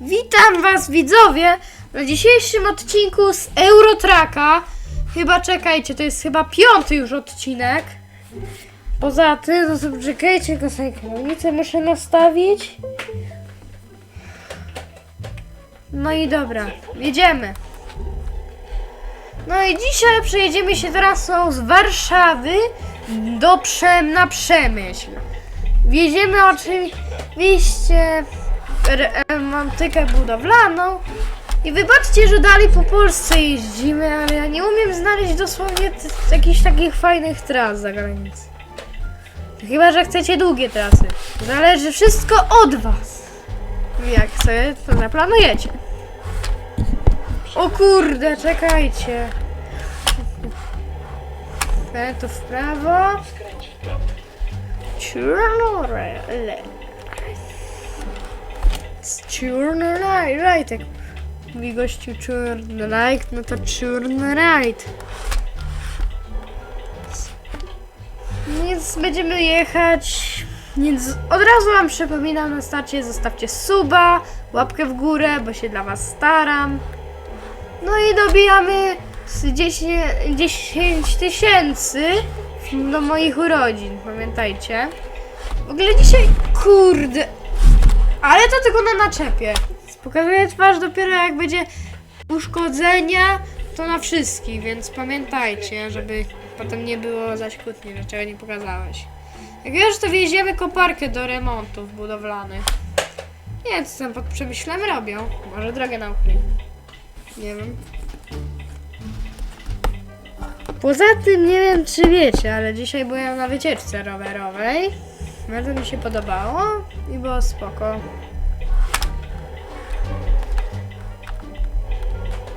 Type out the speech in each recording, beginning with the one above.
Witam was widzowie na dzisiejszym odcinku z Eurotraka. Chyba czekajcie, to jest chyba piąty już odcinek. Poza tym, no czekajcie, tylko sobie kierownicę muszę nastawić. No i dobra, jedziemy. No i dzisiaj przejedziemy się trasą z Warszawy do Przem na Przemyśl. Wjedziemy oczywiście romantykę budowlaną i wybaczcie, że dalej po Polsce jeździmy, ale ja nie umiem znaleźć dosłownie jakichś takich fajnych tras za granicą. Chyba, że chcecie długie trasy. Zależy wszystko od was. Jak sobie to zaplanujecie. O kurde, czekajcie. E, tu w prawo. Czarnore, le. Czarny right, right. Jak mówi gościu czarny right, no to czarny right. Więc będziemy jechać. Więc od razu wam przypominam na starcie, zostawcie suba, łapkę w górę, bo się dla was staram. No i dobijamy z 10 10 tysięcy do moich urodzin, pamiętajcie. W ogóle dzisiaj, kurde, ale to tylko na naczepie. Pokazuję twarz dopiero jak będzie uszkodzenia, to na wszystkich, więc pamiętajcie, żeby potem nie było zaś kłótni, że czego nie pokazałeś. Jak już to wjedziemy koparkę do remontów budowlanych. Nie wiem, co tam pod przemyślem robią. Może drogę naukli. Nie wiem. Poza tym nie wiem czy wiecie, ale dzisiaj byłem na wycieczce rowerowej. Bardzo mi się podobało i było spoko.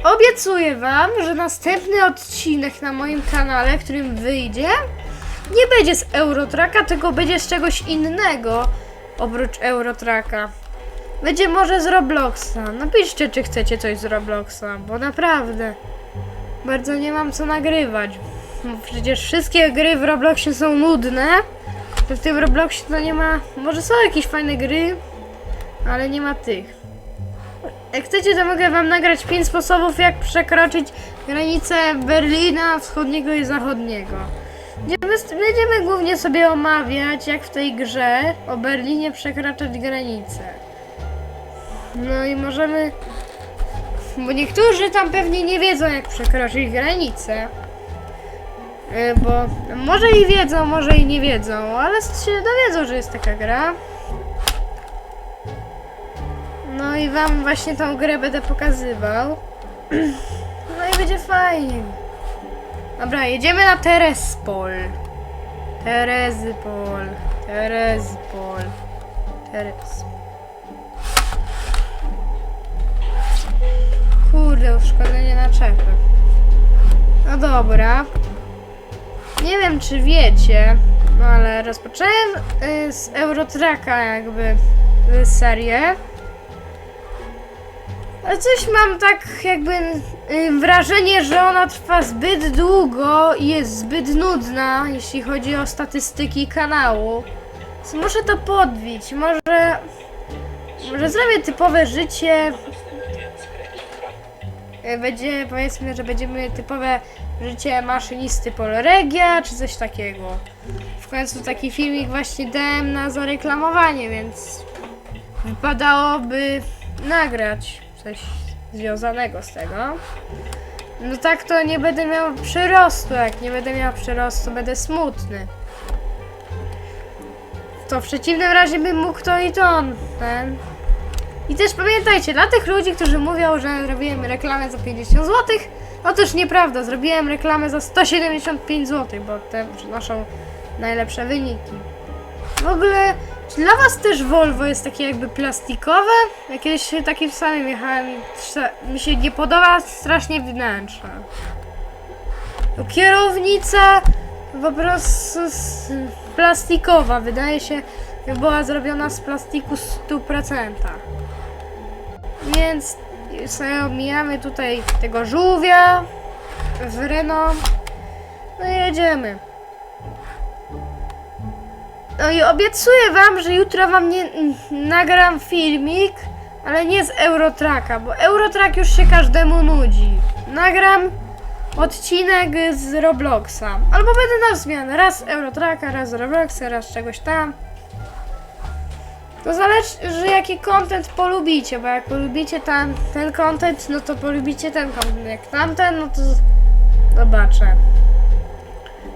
Obiecuję wam, że następny odcinek na moim kanale, którym wyjdzie, nie będzie z Eurotraka, tylko będzie z czegoś innego oprócz Eurotraka. Będzie może z Robloxa. Napiszcie, czy chcecie coś z Robloxa, bo naprawdę bardzo nie mam co nagrywać. Przecież wszystkie gry w Robloxie są nudne. W tym Robloxie to nie ma. Może są jakieś fajne gry, ale nie ma tych. Jak chcecie, to mogę wam nagrać 5 sposobów, jak przekroczyć granicę Berlina wschodniego i zachodniego. Będziemy, głównie sobie omawiać, jak w tej grze o Berlinie przekraczać granicę. No i możemy. Bo niektórzy tam pewnie nie wiedzą, jak przekroczyć granicę. Y, Bo może i wiedzą, może i nie wiedzą, ale się dowiedzą, że jest taka gra. No i wam właśnie tą grę będę pokazywał. No i będzie fajnie. Dobra, jedziemy na Terespol. Terezypol. Terezypol. Teres. Kurde, uszkodzenie naczepy. No dobra. Nie wiem, czy wiecie, no ale rozpocząłem y, z Eurotraka jakby y, serię. Ale coś mam tak jakby y, wrażenie, że ona trwa zbyt długo i jest zbyt nudna, jeśli chodzi o statystyki kanału. Więc muszę to podbić. Może, może zrobię typowe życie. Y, Będzie, powiedzmy, że będziemy typowe życie maszynisty Polregia, czy coś takiego. W końcu taki filmik właśnie dałem na zareklamowanie, więc wypadałoby nagrać coś związanego z tego. No tak to nie będę miał przyrostu, jak nie będę miał przyrostu, będę smutny. To w przeciwnym razie bym mógł to i to ten. I też pamiętajcie, dla tych ludzi, którzy mówią, że zrobiłem reklamę za 50 zł, otóż nieprawda, zrobiłem reklamę za 175 zł, bo te przynoszą najlepsze wyniki. W ogóle, czy dla was też Volvo jest takie jakby plastikowe? Ja kiedyś takim samym jechałem i mi się nie podoba strasznie wnętrze. To Kierownica po prostu plastikowa, wydaje się, była zrobiona z plastiku 100%. Więc sobie omijamy tutaj tego żółwia w Renault. No i jedziemy. No i obiecuję wam, że jutro wam nie nagram filmik Ale nie z Eurotraka, bo Eurotrack już się każdemu nudzi. Nagram odcinek z Robloxa. Albo będę na zmianę. Raz Eurotraka, raz Robloxa, raz czegoś tam. To zależy, jaki content polubicie, bo jak polubicie tam ten content, no to polubicie ten content. Jak tamten, no to zobaczę.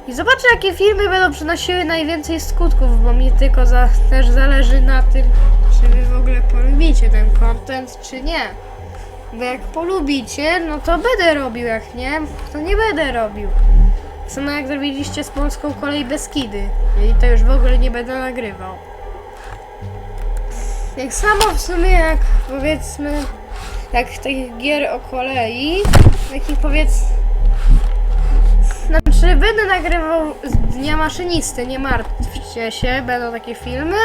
I zobaczę, jakie filmy będą przynosiły najwięcej skutków, bo mi tylko za, też zależy na tym, czy wy w ogóle polubicie ten content, czy nie. Bo jak polubicie, no to będę robił, jak nie, to nie będę robił. Samo jak zrobiliście z Polską Kolej Beskidy. I to już w ogóle nie będę nagrywał. Jak samo w sumie jak powiedzmy, jak tych gier o kolei, takich powiedz, znaczy będę nagrywał z Dnia Maszynisty, nie martwcie się, będą takie filmy.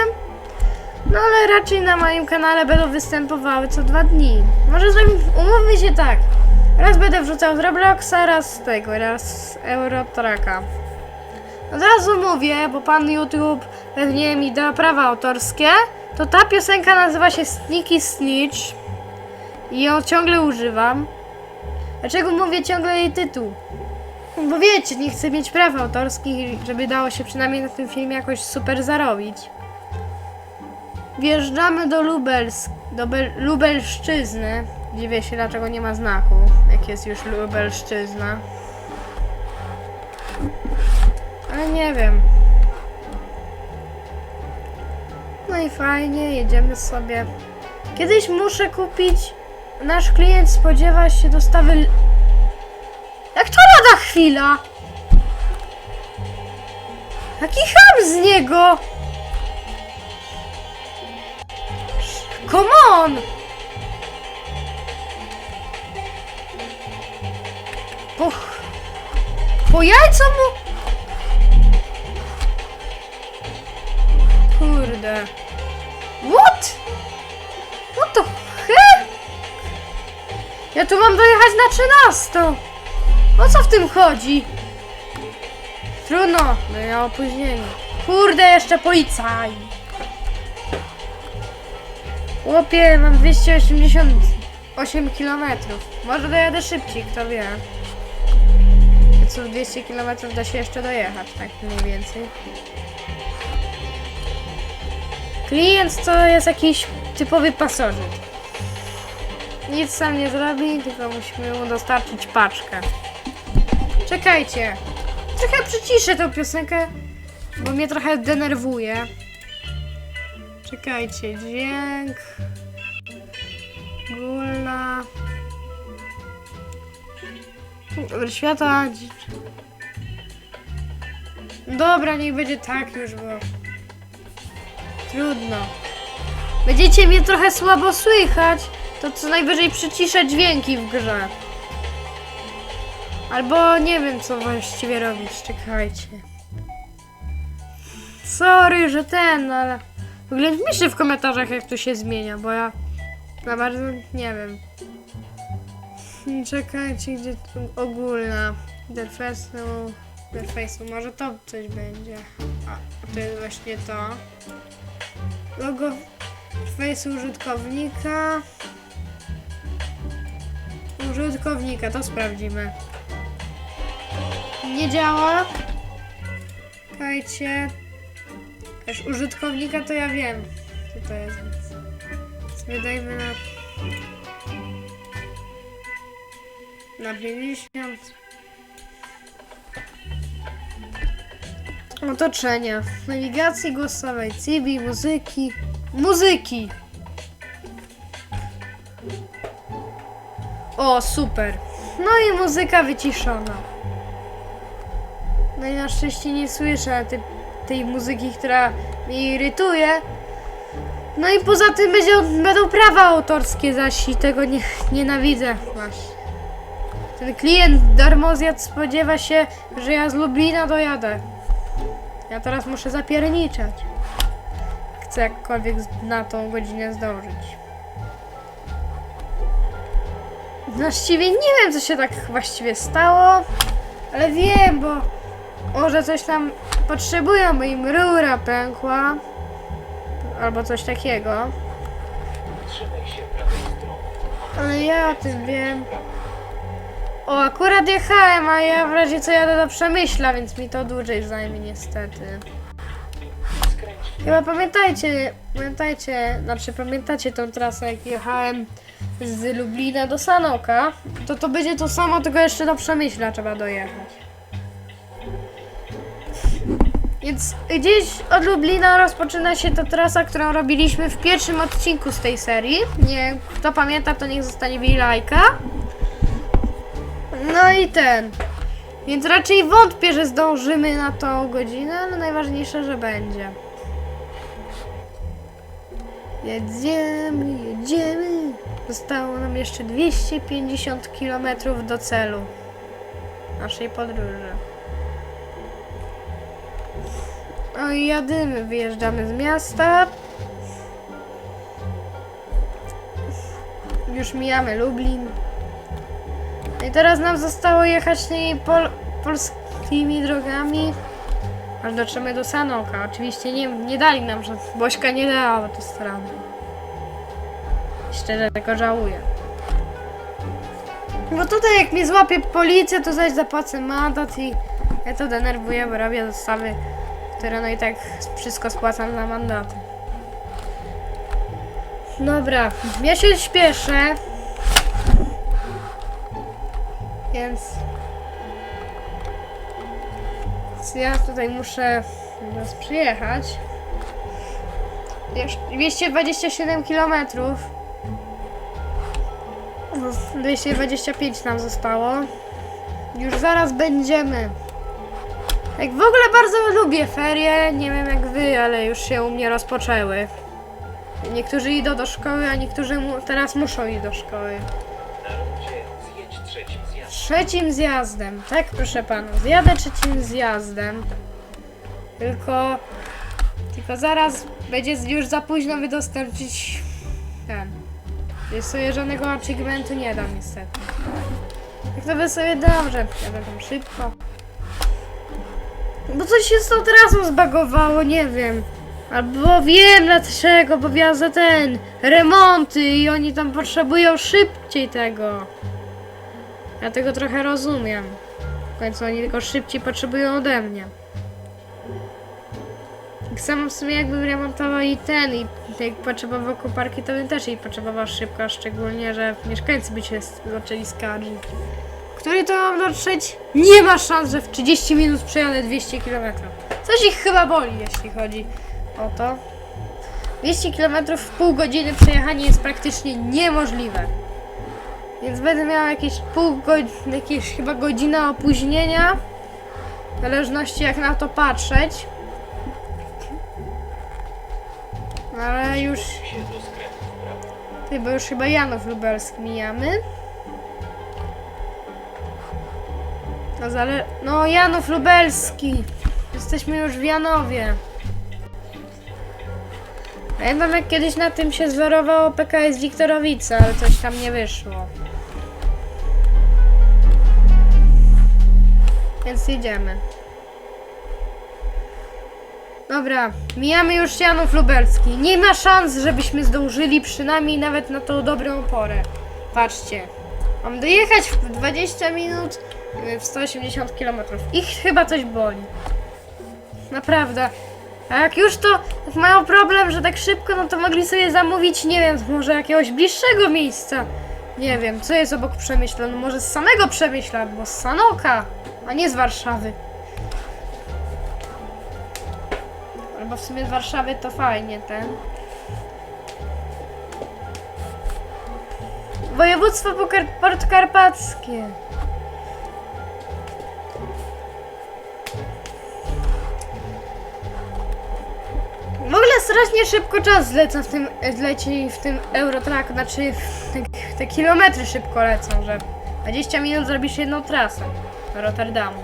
No ale raczej na moim kanale będą występowały co dwa dni. Może zrobimy, umówmy się tak. Raz będę wrzucał z Robloxa, raz z tego, raz z Eurotraka. Od razu mówię, bo pan YouTube pewnie mi da prawa autorskie, to ta piosenka nazywa się Sneaky Snitch i ją ciągle używam. Dlaczego mówię ciągle jej tytuł? Bo wiecie, nie chcę mieć praw autorskich, żeby dało się przynajmniej na tym filmie jakoś super zarobić. Wjeżdżamy do Lubelsk, do Bel- Lubelszczyzny. Dziwię się, dlaczego nie ma znaku, jak jest już Lubelszczyzna. Ale nie wiem. No i fajnie, jedziemy sobie. Kiedyś muszę kupić. Nasz klient spodziewa się dostawy. Jak to lada chwila? Jaki ham z niego! Come on! Po, po jajco mu... Kurde. What? What the heck? Ja tu mam dojechać na 13. O co w tym chodzi? Trudno, no ja opóźnienie. Kurde, jeszcze policaj. Chłopie, mam 288 km. Może dojadę szybciej, kto wie. Co 200 km da się jeszcze dojechać, tak mniej więcej. Klient to jest jakiś typowy pasożyt. Nic sam nie zrobi, tylko musimy mu dostarczyć paczkę. Czekajcie. Trochę przyciszę tą piosenkę, bo mnie trochę denerwuje. Czekajcie, dźwięk. Górna. Dobra, świata. Dobra, niech będzie tak już, bo. Trudno. Będziecie mnie trochę słabo słychać, to co najwyżej przyciszę dźwięki w grze. Albo nie wiem co właściwie robić, czekajcie. Sorry, że ten, no ale... W ogóle w komentarzach jak to się zmienia, bo ja za bardzo nie wiem. Hmm, Czekajcie, gdzie tu ogólna. Interfejsu, interfejsu, może to coś będzie. A, to jest właśnie to. Logo interfejsu użytkownika. Użytkownika, to sprawdzimy. Nie działa. Czekajcie. Też użytkownika to ja wiem, co to jest. Więc wydajmy na... Na 50. Otoczenia. Nawigacji głosowej, CB, muzyki. Muzyki! O, super. No i muzyka wyciszona. No i na szczęście nie słyszę tej, tej muzyki, która mnie irytuje. No i poza tym będzie, będą prawa autorskie zaś i tego nie, nienawidzę właśnie. Ten klient darmozjad spodziewa się, że ja z Lublina dojadę. Ja teraz muszę zapierniczać. Chcę jakkolwiek na tą godzinę zdążyć. Właściwie nie wiem, co się tak właściwie stało, ale wiem, bo może coś tam potrzebują, bo im rura pękła. Albo coś takiego. Ale ja o tym wiem. O, akurat jechałem, a ja w razie co jadę do Przemyśla, więc mi to dłużej zajmie niestety. Chyba pamiętajcie, pamiętajcie, znaczy pamiętacie tą trasę, jak jechałem z Lublina do Sanoka, to to będzie to samo, tylko jeszcze do Przemyśla trzeba dojechać. Więc gdzieś od Lublina rozpoczyna się ta trasa, którą robiliśmy w pierwszym odcinku z tej serii. Nie, kto pamięta, to niech zostanie lajka. No i ten. Więc raczej wątpię, że zdążymy na tą godzinę, ale najważniejsze, że będzie. Jedziemy, jedziemy. Zostało nam jeszcze 250 km do celu naszej podróży. No i jadymy, wyjeżdżamy z miasta. Już mijamy Lublin. I teraz nam zostało jechać tymi pol polskimi drogami. Aż dotrzemy do Sanoka. Oczywiście nie, nie dali nam, że Bośka nie dała autostrady. Szczerze tego żałuję. Bo tutaj jak mnie złapie policja, to zaś zapłacę mandat i ja to denerwuję, bo robię dostawy, które no i tak wszystko spłacam na mandaty. Dobra, ja się śpieszę. Więc ja tutaj muszę teraz przyjechać. Jeszcze 227 km. 225 nam zostało. Już zaraz będziemy. Jak w ogóle bardzo lubię ferie, nie wiem jak wy, ale już się u mnie rozpoczęły. Niektórzy idą do szkoły, a niektórzy mu teraz muszą iść do szkoły. Trzecim zjazdem. Trzecim zjazdem, tak proszę panów, zjadę trzecim zjazdem. Tylko, tylko zaraz będzie już za późno wydostępnić ten. Więc sobie żadnego achievementu nie dam niestety. Jak to by sobie dam, że jadę tam szybko. Bo coś się z tą trasą zbagowało, nie wiem. Albo wiem dlaczego, bo ja ten remonty i oni tam potrzebują szybciej tego. Ja tego trochę rozumiem. W końcu oni tylko szybciej potrzebują ode mnie. Tak samo w sumie jakbym remontował i ten, i jak potrzebował koparki, to bym też jej potrzebował szybko, szczególnie, że mieszkańcy by się zaczęli skarżyć. Który to mam dotrzeć? Nie ma szans, że w 30 minut przejadę 200 km. Coś ich chyba boli, jeśli chodzi o to. 200 km w pół godziny przejechanie jest praktycznie niemożliwe. Więc będę miał jakieś pół godziny, jakieś chyba godzina opóźnienia. W zależności jak na to patrzeć. No, Ale już, ty, bo już chyba Janów Lubelski mijamy. No, zale... no Janów Lubelski. Jesteśmy już w Janowie. Pamiętam jak kiedyś na tym się zworowało PKS Wiktorowice, ale coś tam nie wyszło. Więc jedziemy. Dobra, mijamy już Janów Lubelski. Nie ma szans, żebyśmy zdążyli przynajmniej nawet na tą dobrą porę. Patrzcie. Mam dojechać w 20 minut y, w 180 km. Ich chyba coś boli. Naprawdę. A jak już to jak mają problem, że tak szybko, no to mogli sobie zamówić, nie wiem, może jakiegoś bliższego miejsca. Nie wiem, co jest obok Przemyśla? No może z samego Przemyśla, albo z Sanoka, a nie z Warszawy. Albo w sumie z Warszawy to fajnie ten. Województwo podkarpackie. W ogóle strasznie szybko czas zleca w tym, leci w tym Eurotrack, znaczy te, te kilometry szybko lecą, że 20 minut zrobisz jedną trasę Rotterdamu.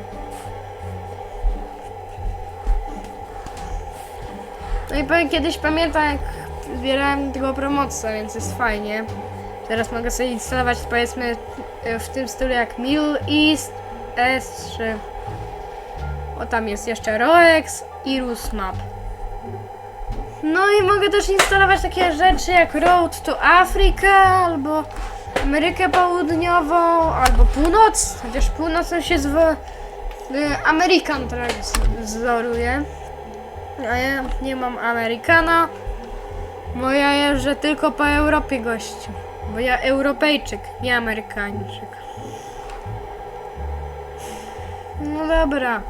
No i powiem, kiedyś pamiętam jak zbierałem tego promocję, więc jest fajnie. Teraz mogę sobie instalować powiedzmy w tym stylu jak Mill East S3. O tam jest jeszcze Roex i Rusmap. No i mogę też instalować takie rzeczy jak Road to Africa, albo Amerykę Południową, albo Północ, chociaż północą się zwo... y, American Track wzoruje. A ja nie mam Amerykana, bo ja jeżdżę tylko po Europie gościu. Bo ja Europejczyk, nie Amerykańczyk. No dobra.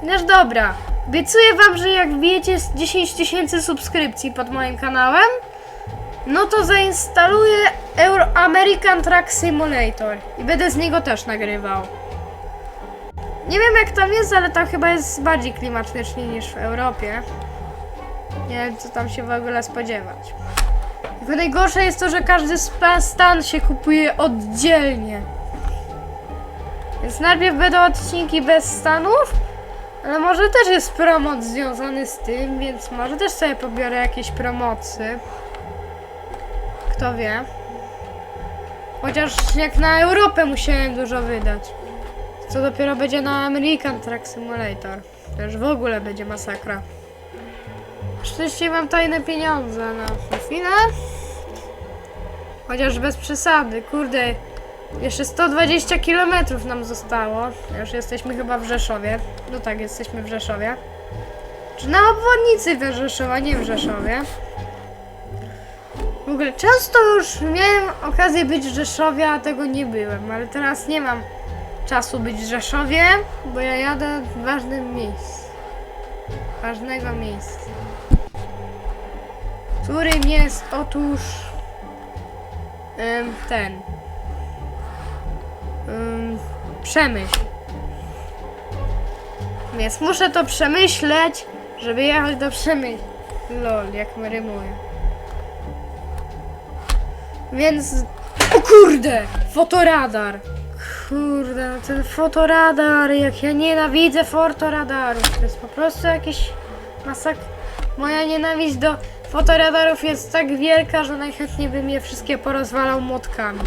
Chociaż dobra. Obiecuję wam, że jak wbijecie z 10 tysięcy subskrypcji pod moim kanałem, no to zainstaluję Euro American Truck Simulator i będę z niego też nagrywał. Nie wiem jak tam jest, ale tam chyba jest bardziej klimatycznie niż w Europie. Nie wiem co tam się w ogóle spodziewać. Tylko najgorsze jest to, że każdy stan się kupuje oddzielnie. Więc najpierw będą odcinki bez stanów, ale może też jest promoc związany z tym, więc może też sobie pobiorę jakieś promocy. Kto wie. Chociaż jak na Europę musiałem dużo wydać. Co dopiero będzie na American Truck Simulator. To już w ogóle będzie masakra. Szczęście mam tajne pieniądze na chwilę. Chociaż bez przesady, kurde. Jeszcze 120 km nam zostało. Już jesteśmy chyba w Rzeszowie. No tak, jesteśmy w Rzeszowie. Czy na obwodnicy w Rzeszowa, nie w Rzeszowie. W ogóle często już miałem okazję być w Rzeszowie, a tego nie byłem, ale teraz nie mam czasu być w Rzeszowie, bo ja jadę w ważnym miejscu. Ważnego miejsca. Którym jest otóż em, ten em, przemyśl. Więc muszę to przemyśleć, żeby jechać do przemyśl. Lol, jak my rymuje. Więc... O kurde! Fotoradar! Kurde, ten fotoradar, jak ja nienawidzę fotoradarów. To jest po prostu jakiś masak... Moja nienawiść do fotoradarów jest tak wielka, że najchętniej bym je wszystkie porozwalał młotkami.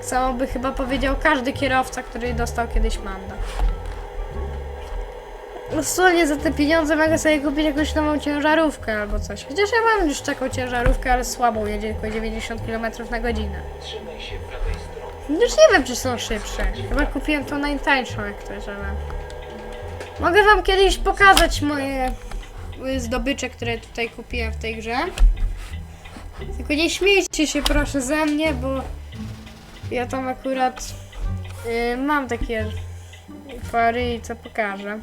Samo by chyba powiedział każdy kierowca, który dostał kiedyś mandat. Dosłownie za te pieniądze mogę sobie kupić jakąś nową ciężarówkę albo coś. Chociaż ja mam już taką ciężarówkę, ale słabą, jedzie tylko 90 km na godzinę. Trzymaj się prawej strony. Już nie wiem, czy są szybsze. Chyba kupiłem tą najtańszą jak ktoś, ale... Mogę wam kiedyś pokazać moje zdobycze, które tutaj kupiłem w tej grze. Tylko nie śmiejcie się proszę ze mnie, bo ja tam akurat y, mam takie pary i co pokażę.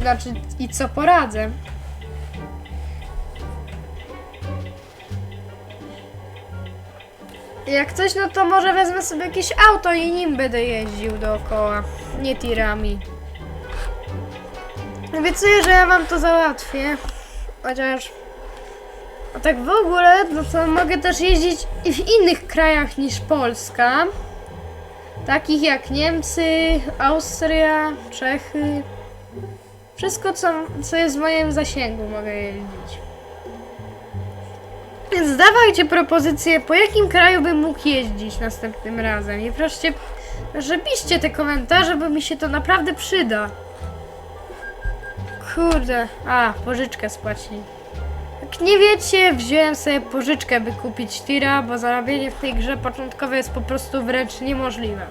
Znaczy i co poradzę. Jak coś, no to może wezmę sobie jakieś auto i nim będę jeździł dookoła, nie tirami. Obiecuję, że ja wam to załatwię. Chociaż... A tak w ogóle, no to mogę też jeździć i w innych krajach niż Polska. Takich jak Niemcy, Austria, Czechy. Wszystko, co, co jest w moim zasięgu, mogę jeździć. Więc dawajcie propozycje, po jakim kraju bym mógł jeździć następnym razem. I proszę, piszcie te komentarze, bo mi się to naprawdę przyda. Kurde. A, pożyczkę spłacili. Jak nie wiecie, wziąłem sobie pożyczkę, by kupić tira, bo zarabianie w tej grze początkowe jest po prostu wręcz niemożliwe.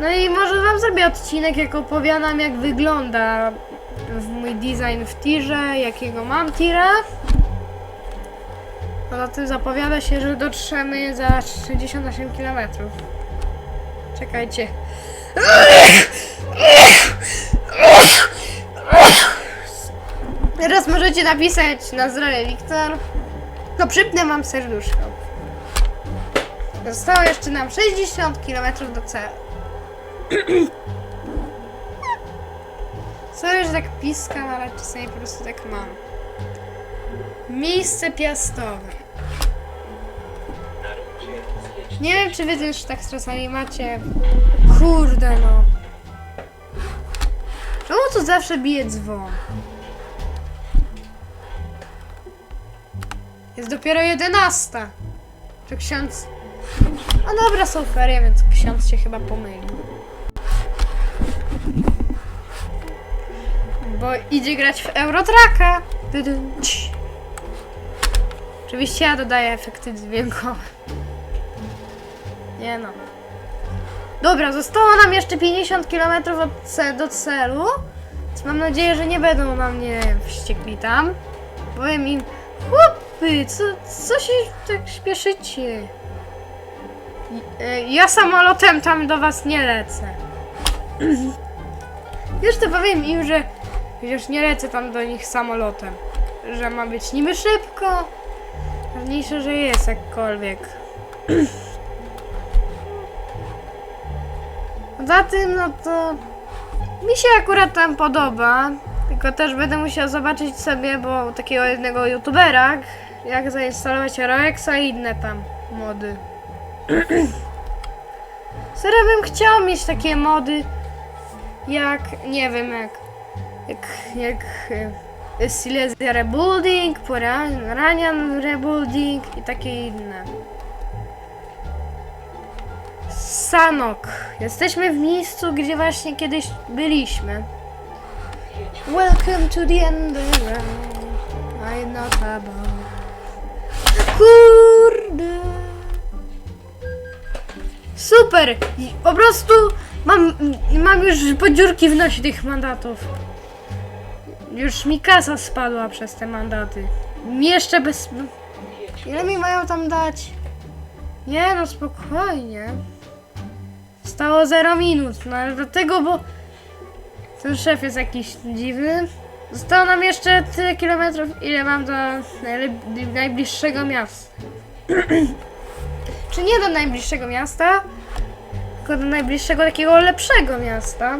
No i może wam zrobię odcinek, jak opowiadam, jak wygląda mój design w tirze, jakiego mam tira. Poza tym zapowiada się, że dotrzemy za 68 km. Czekajcie. Teraz możecie napisać na zdrowie Wiktor. No przypnę mam serduszko. Zostało jeszcze nam 60 km do celu. Sorry, że tak piskam, ale czasami po prostu tak mam. Miejsce piastowe. Nie wiem, czy wy też tak czasami macie. Kurde no. Czemu tu zawsze bije dzwon? Jest dopiero 11. Czy ksiądz... No dobra, są ferie, więc ksiądz się chyba pomylił. Bo idzie grać w Eurotraka. Oczywiście ja dodaję efekty dźwiękowe. Nie no. Dobra, zostało nam jeszcze 50 km od do celu. Więc mam nadzieję, że nie będą na mnie wściekli tam. Powiem im, chłopy, co, co się tak śpieszycie? E, Ja samolotem tam do was nie lecę. To powiem im, że przecież nie lecę tam do nich samolotem. Że ma być niby szybko. Ważniejsze, że jest jakkolwiek. Za tym, no to mi się akurat tam podoba. Tylko też będę musiał zobaczyć sobie, bo takiego jednego youtubera, jak zainstalować Roexa i inne tam mody. Serio bym chciał mieć takie mody, jak, nie wiem, jak, jak, jak e, Silesia Rebuilding, Poranian Rebuilding i takie inne. Sanok. Jesteśmy w miejscu, gdzie właśnie kiedyś byliśmy. Welcome to the underground. I'm not about. Kurde. Super! I Po prostu mam, mam już podziurki w nosie tych mandatów. Już mi kasa spadła przez te mandaty. Jeszcze bez... Ile mi mają tam dać? Nie no, spokojnie. Stało 0 minut, no ale dlatego, bo ten szef jest jakiś dziwny. Zostało nam jeszcze tyle kilometrów, ile mam do najbliższego miasta. Czy nie do najbliższego miasta, tylko do najbliższego takiego lepszego miasta.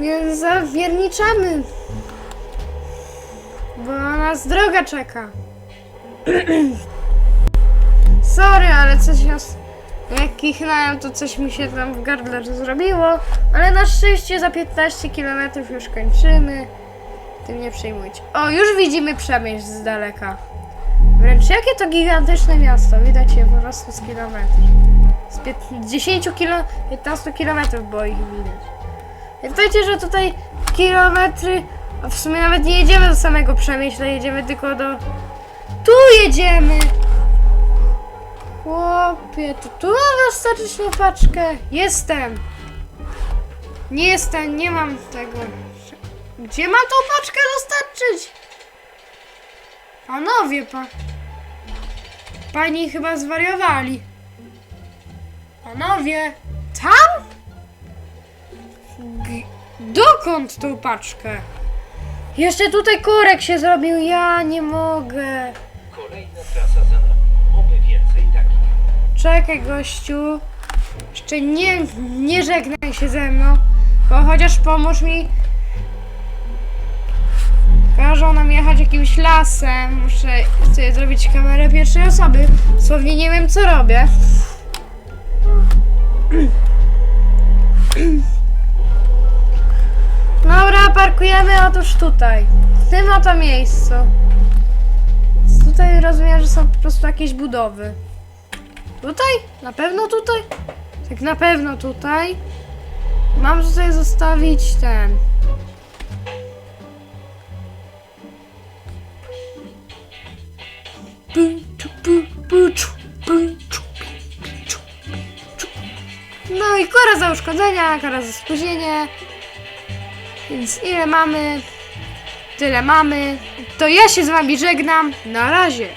Więc zawierniczamy. Bo na nas droga czeka. Sorry, ale coś nas... Jak kichnąłem, to coś mi się tam w gardle zrobiło. Ale na szczęście za 15 km już kończymy. Tym nie przejmujcie. O, już widzimy przemysł z daleka. Wręcz jakie to gigantyczne miasto. Widać je po prostu z kilometrów. Z pięt- 10 kilo, 15 kilometrów było ich widać. Pamiętajcie, że tutaj kilometry, a w sumie nawet nie jedziemy do samego Przemyśla, jedziemy tylko do... Tu jedziemy! Chłopie, to tu mam mi paczkę. Jestem. Nie jestem, nie mam tego. Gdzie mam tą paczkę dostarczyć? Panowie, pa... Pani chyba zwariowali. Panowie, tam? G dokąd tą paczkę? Jeszcze tutaj korek się zrobił, ja nie mogę. Kolejna trasa za nami. Oby więcej takich. Czekaj, gościu. Jeszcze nie, nie żegnaj się ze mną, bo chociaż pomóż mi. Każą nam jechać jakimś lasem. Muszę sobie zrobić kamerę pierwszej osoby. Słownie nie wiem, co robię. Dobra, parkujemy otóż tutaj. W tym oto miejscu. Tutaj rozumiem, że są po prostu jakieś budowy. Tutaj? Na pewno tutaj? Tak na pewno tutaj. Mam tutaj zostawić ten. No i kara za uszkodzenia, kara za spóźnienie. Więc ile mamy? Tyle mamy. To ja się z wami żegnam. Na razie.